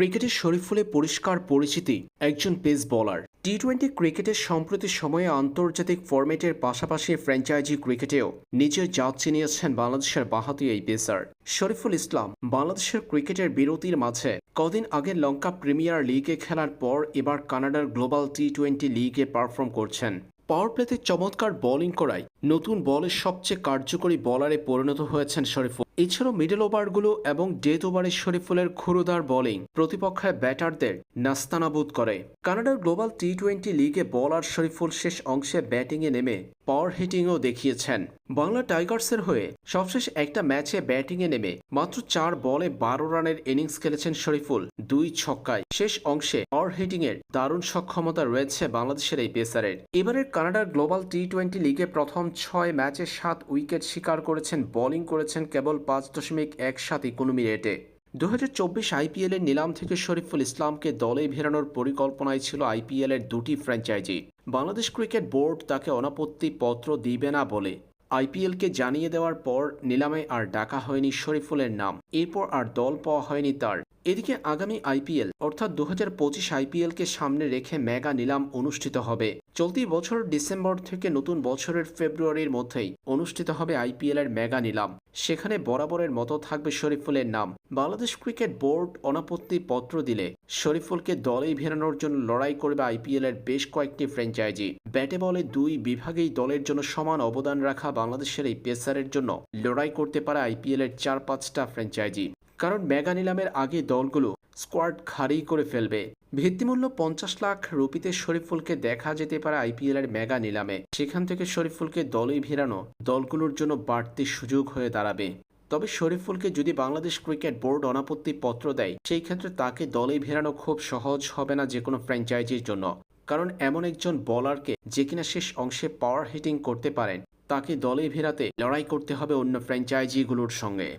ক্রিকেটের শরীফুলে পরিষ্কার পরিচিতি একজন পেস বোলার টি টোয়েন্টি ক্রিকেটের সম্প্রতি সময়ে আন্তর্জাতিক ফরম্যাটের পাশাপাশি ফ্র্যাঞ্চাইজি ক্রিকেটেও নিজের জাত চিনিয়েছেন বাংলাদেশের বাহাতি এই পেসার শরীফুল ইসলাম, বাংলাদেশের ক্রিকেটের বিরতির মাঝে কদিন আগে লঙ্কা প্রিমিয়ার লিগে খেলার পর এবার কানাডার গ্লোবাল টি টোয়েন্টি লিগে পারফর্ম করছেন। পাওয়ার প্লেতে চমৎকার বোলিং করায় নতুন বলের সবচেয়ে কার্যকরী বলারে পরিণত হয়েছেন শরীফুল। এছাড়াও মিডল ওভারগুলো এবং ডেথ ওভারে শরীফুলের খুরুদার বোলিং প্রতিপক্ষের ব্যাটারদের নাস্তানাবুদ করে। কানাডার গ্লোবাল টি টোয়েন্টি লিগে বলার শরীফুল শেষ অংশে ব্যাটিংয়ে নেমে পাওয়ার হিটিংও দেখিয়েছেন। বাংলা টাইগার্সের হয়ে সবশেষ একটা ম্যাচে ব্যাটিংয়ে নেমে মাত্র চার বলে বারো রানের ইনিংস খেলেছেন শরীফুল, দুই ছক্কায়। শেষ অংশে পাওয়ার হিটিংয়ের দারুণ সক্ষমতা রয়েছে বাংলাদেশের এই পেসারের। এবারের কানাডার গ্লোবাল টি টোয়েন্টি লিগে প্রথম ছয় ম্যাচে সাত উইকেট শিকার করেছেন, বোলিং করেছেন কেবল পাঁচ দশমিক এক সাত ইকোনমি রেটে। দু হাজার চব্বিশ আইপিএলের নিলাম থেকে শরীফুল ইসলামকে দলে ভেরানোর পরিকল্পনায় ছিল আইপিএলের দুটি ফ্র্যাঞ্চাইজি। বাংলাদেশ ক্রিকেট বোর্ড তাকে অনাপত্তি পত্র দিবে না বলে আইপিএলকে জানিয়ে দেওয়ার পর নিলামে আর ডাকা হয়নি শরীফুলের নাম। এরপর আর দল পাওয়া হয়নি তার। এদিকে আগামী আইপিএল, অর্থাৎ দু হাজার পঁচিশ আইপিএলকে সামনে রেখে মেগা নিলাম অনুষ্ঠিত হবে। চলতি বছর ডিসেম্বর থেকে নতুন বছরের ফেব্রুয়ারির মধ্যেই অনুষ্ঠিত হবে আইপিএল এর মেগা নিলাম। সেখানে বরাবরের মতো থাকবে শরীফুলের নাম। বাংলাদেশ ক্রিকেট বোর্ড অনাপত্তি পত্র দিলে শরীফুলকে দলেই ভেরানোর জন্য লড়াই করবে আইপিএল এর বেশ কয়েকটি ফ্র্যাঞ্চাইজি। ব্যাটে বলে দুই বিভাগেই দলের জন্য সমান অবদান রাখা বাংলাদেশের এই পেসারের জন্য লড়াই করতে পারে আইপিএল এর চার পাঁচটা ফ্র্যাঞ্চাইজি। কারণ মেগা নিলামের আগে দলগুলো স্কোয়াড খালি করে ফেলবে। ভিত্তিমূল্য পঞ্চাশ লাখ রুপিতে শরীফুলকে দেখা যেতে পারে আইপিএল এর মেগা নিলামে। সেখান থেকে শরীফুলকে দলেই ফেরানো দলগুলোর জন্য বাড়তি সুযোগ হয়ে দাঁড়াবে। তবে শরীফুলকে যদি বাংলাদেশ ক্রিকেট বোর্ড অনাপত্তি পত্র দেয়, সেই ক্ষেত্রে তাকে দলে ফেরানো খুব সহজ হবে না যে কোনো ফ্র্যাঞ্চাইজির জন্য। কারণ এমন একজন বলারকে যে কিনা শেষ অংশে পাওয়ার হিটিং করতে পারেন, তাকে দলে ফেরাতে লড়াই করতে হবে অন্য ফ্র্যাঞ্চাইজিগুলোর সঙ্গে।